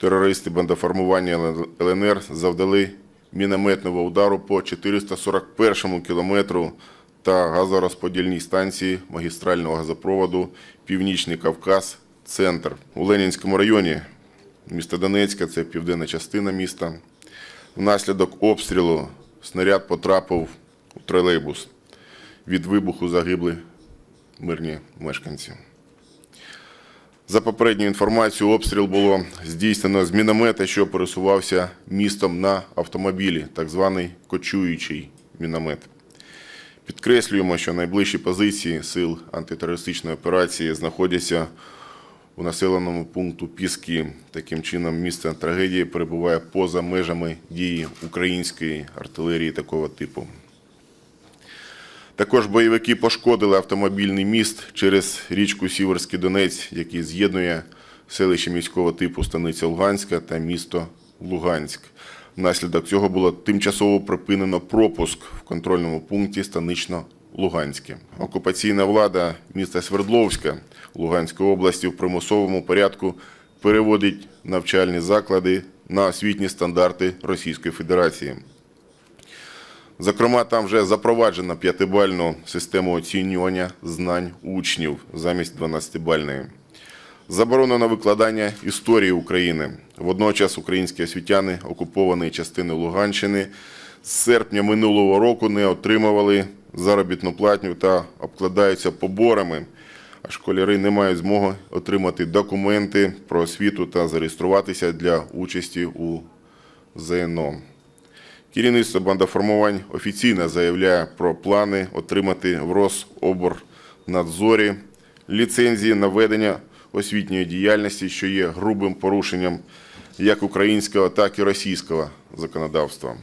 терористи бандоформування ЛНР завдали мінометного удару по 441 кілометру та газорозподільній станції магістрального газопроводу Північний Кавказ, центр у Ленінському районі міста Донецька, це південна частина міста. Внаслідок обстрілу снаряд потрапив у тролейбус. Від вибуху загибли мирні мешканці. За попередньою інформацією, обстріл було здійснено з міномета, що пересувався містом на автомобілі, так званий кочуючий міномет. Підкреслюємо, що найближчі позиції сил антитерористичної операції знаходяться у населеному пункту Піски. Таким чином, місце трагедії перебуває поза межами дії української артилерії такого типу. Також бойовики пошкодили автомобільний міст через річку Сіверський Донець, який з'єднує селище міського типу Станиця Луганська та місто Луганськ. Внаслідок цього було тимчасово припинено пропуск в контрольному пункті Станично-Луганське. Окупаційна влада міста Свердловська Луганської області в примусовому порядку переводить навчальні заклади на освітні стандарти Російської Федерації. Зокрема, там вже запроваджена п'ятибальну систему оцінювання знань учнів замість 12-бальної. Заборонено викладання історії України. Водночас українські освітяни окупованої частини Луганщини з серпня минулого року не отримували заробітну платню та обкладаються поборами, а школяри не мають змоги отримати документи про освіту та зареєструватися для участі у ЗНО. Керівництво бандоформувань офіційно заявляє про плани отримати в Рособорнадзорі ліцензії на ведення освітньої діяльності, що є грубим порушенням як українського, так і російського законодавства.